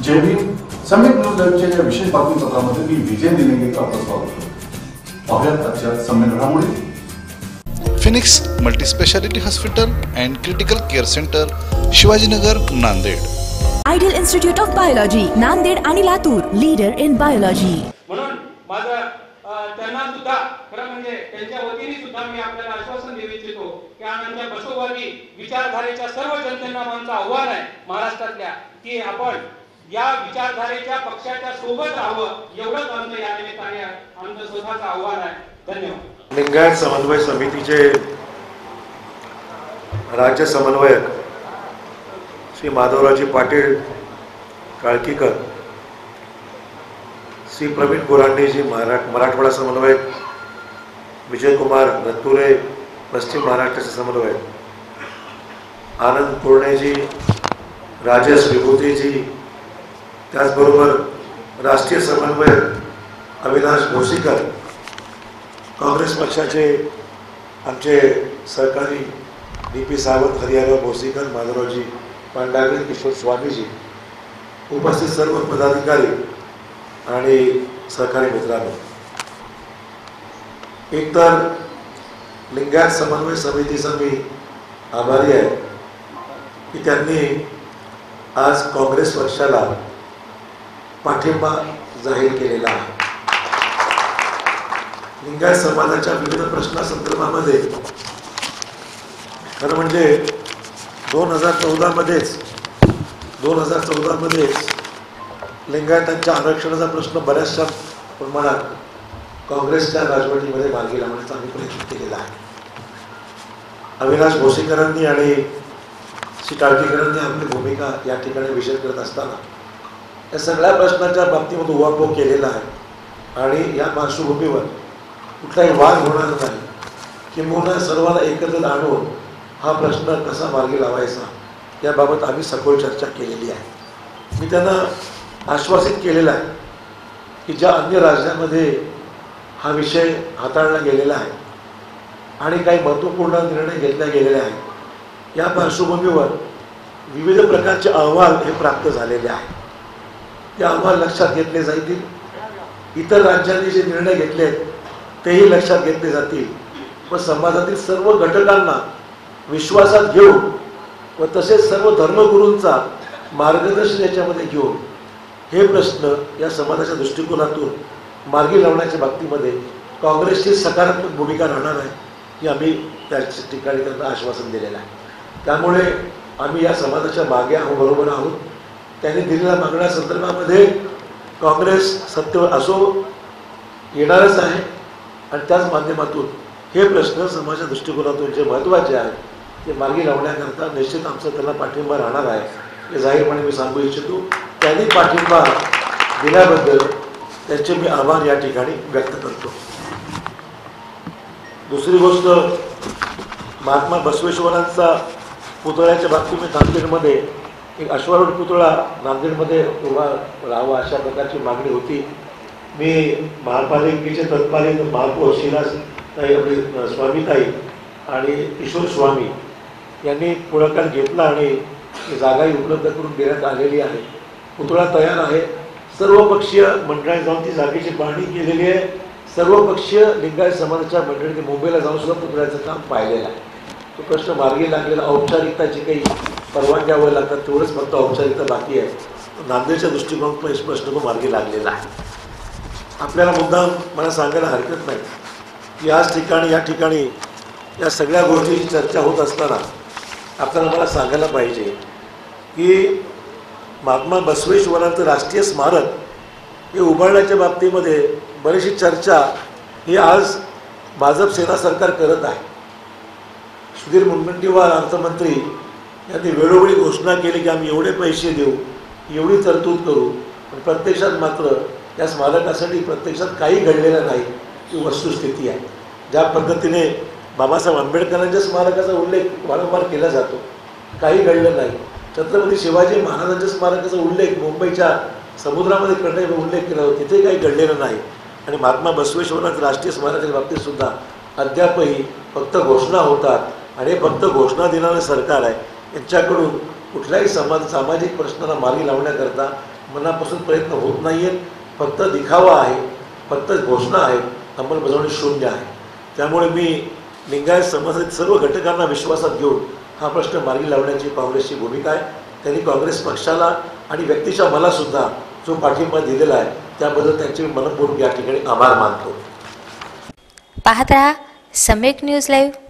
समेत न्यूज लाईव्हच्या या विशेष बातमीपत्रामध्ये मी विजय निलंगेकर आपलं स्वागत करतो. पाहुयात आजच्या समेत घडामोडी Phoenix multispeciality hospital and critical care centre Shivajinagar Nanded. Ideal institute of biology Nanded आणि लातूर लीडर इन बायोलॉजी म्हणून माझं त्यांना सुद्धा खरं म्हणजे त्यांच्या वतीने सुद्धा मी आपल्याला आश्वासन देऊ इच्छितो की आमच्या बसोवादी विचारधारेच्या सर्व जनतेला माझं आव्हान आहे. महाराष्ट्रातल्या की आपण या विचारधारेच्या पक्षाच्या सोबत राहावं एवढंच आमचं या निमित्ताने आमचं स्वतःचं आव्हान आहे. धन्यवाद. लिंगायत समन्वय समितीचे राज्य समन्वयक श्री माधवराजी पाटील काळकीकर श्री प्रवीण गोरांडेजी मरा मराठवाडा समन्वयक विजयकुमार दत्तुरे पश्चिम महाराष्ट्राचे समन्वयक आनंद पूर्णेजी राजेश विभूतीजी त्याचबरोबर राष्ट्रीय समन्वयक अविनाश भोसीकर काँग्रेस पक्षाचे आमचे सहकारी डी पी सावंत हरिहरराव भोसीकर माधवरावजी पांडागरे किशोर स्वामीजी उपस्थित सर्व पदाधिकारी आणि सहकारी मित्रांनो. एकतर लिंगायत समन्वय समितीचा मी आभारी आहे की त्यांनी आज काँग्रेस पक्षाला पाठिंबा जाहीर केलेला आहे. लिंगायत समाजाच्या विविध प्रश्नासंदर्भामध्ये खरं म्हणजे दोन हजार चौदामध्येच दोन हजार चौदामध्येच लिंगायतांच्या आरक्षणाचा प्रश्न बऱ्याचशा प्रमाणात काँग्रेसच्या राजवटीमध्ये मार्गी लावण्याचा आम्ही प्रयत्न केलेला आहे. अविनाश भोसेकरांनी आणि श्री टाळकीकरांनी आपली भूमिका या ठिकाणी विषय करत असताना या सगळ्या प्रश्नाच्या बाबतीमध्ये उहापोह केलेला आहे. आणि या पार्श्वभूमीवर कुठलाही वाद होणार नाही. किंबहुना सर्वांना एकत्र आणून हा प्रश्न कसा मार्गी लावायचा याबाबत आम्ही सखोल चर्चा केलेली आहे. मी त्यांना आश्वासित केलेलं आहे की ज्या अन्य राज्यांमध्ये हा विषय हाताळला गेलेला आहे आणि काही महत्त्वपूर्ण निर्णय घेतला गेलेले आहेत या पार्श्वभूमीवर विविध प्रकारचे अहवाल हे प्राप्त झालेले आहेत. ते आम्हाला लक्षात घेतले जातील. इतर राज्यांनी जे निर्णय घेतले तेही लक्षात घेतले जातील. व समाजातील सर्व घटकांना विश्वासात घेऊन व तसेच सर्व धर्मगुरूंचा मार्गदर्शन याच्यामध्ये घेऊन हे प्रश्न या समाजाच्या दृष्टिकोनातून मार्गी लावण्याच्या बाबतीमध्ये काँग्रेसची सकारात्मक भूमिका राहणार आहे ही आम्ही त्या ठिकाणी त्यांना आश्वासन दिलेलं आहे. त्यामुळे आम्ही या समाजाच्या मागे आहोत बरोबर आहोत. त्यांनी दिलेल्या मागण्या संदर्भामध्ये काँग्रेस सत्य असो येणारच आहे. आणि त्याच माध्यमातून हे प्रश्न समाजाच्या दृष्टिकोनातून जे महत्त्वाचे आहेत ते मार्गी लावण्याकरता निश्चित आमचा त्याला पाठिंबा राहणार आहे. हे जाहीरपणे मी सांगू इच्छितो. त्यांनी पाठिंबा दिल्याबद्दल त्यांचे मी आभार या ठिकाणी व्यक्त करतो. दुसरी गोष्ट महात्मा बसवेश्वरांचा पुतळ्याच्या बाबतीत मी नांदेडमध्ये एक अश्वारूढ पुतळा नांदेडमध्ये उभा राहावा अशा प्रकारची मागणी होती. मी महापालिकेचे तत्कालीन महापौर शिलास ताई आपली स्वामीताई आणि किशोर स्वामी यांनी पुढाकार घेतला आणि ती जागाही उपलब्ध करून देण्यात आलेली आहे. पुतळा तयार आहे. सर्वपक्षीय मंडळाने जाऊन ती जागेची पाहणी केलेली आहे. सर्वपक्षीय लिंगायत समाजाच्या मंडळीने मुंबईला जाऊन सुद्धा पुतळ्याचं काम पाहिलेलं आहे. तो प्रश्न मार्गी लागलेला औपचारिकता जी काही परवानग्या वगैरे लागतात तेवढंच फक्त औपचारिकता बाकी आहे. नांदेडच्या दृष्टिकोनातून हे प्रश्न तो मार्गी लागलेला आहे. आपल्याला मुद्दा मला सांगायला हरकत नाही. की आज ठिकाणी या ठिकाणी या सगळ्या गोष्टीची चर्चा होत असताना आपल्याला मला सांगायला पाहिजे की महात्मा बसवेश्वरांचं राष्ट्रीय स्मारक हे उभारण्याच्या बाबतीमध्ये बरीचशी चर्चा ही आज भाजप सेना सरकार करत आहे. सुधीर मुनगंटीवार अर्थमंत्री यांनी वेळोवेळी घोषणा केली की आम्ही एवढे पैसे देऊ एवढी तरतूद करू पण प्रत्यक्षात मात्र या स्मारकासाठी प्रत्यक्षात काही घडलेलं नाही ही वस्तुस्थिती आहे. ज्या पद्धतीने बाबासाहेब आंबेडकरांच्या स्मारकाचा उल्लेख वारंवार केला जातो काही घडलं नाही. छत्रपती शिवाजी महाराजांच्या स्मारकाचा उल्लेख मुंबईच्या समुद्रामध्ये करण्याचा उल्लेख केला होता तिथे काही घडलेलं नाही. आणि महात्मा बसवेश्वरनाथ राष्ट्रीय स्मारकाच्या बाबतीतसुद्धा अद्यापही फक्त घोषणा होतात आणि हे फक्त घोषणा देणारं सरकार आहे. यांच्याकडून कुठल्याही समाज सामाजिक प्रश्नाला मार्गी लावण्याकरता मनापासून प्रयत्न होत नाही आहेत फक्त दिखावा आहे फक्त घोषणा आहे अंमलबजावणी शून्य आहे. त्यामुळे मी लिंगायत समाजातील सर्व घटकांना विश्वासात घेऊन हा प्रश्न मार्गी लावण्याची काँग्रेसची भूमिका आहे. त्यांनी काँग्रेस पक्षाला आणि व्यक्तीच्या मलासुद्धा जो पाठिंबा दिलेला आहे त्याबद्दल त्यांचे मनपूर्वक या ठिकाणी आभार मानतो. पाहत राहा सम्यक न्यूज लाईव्ह.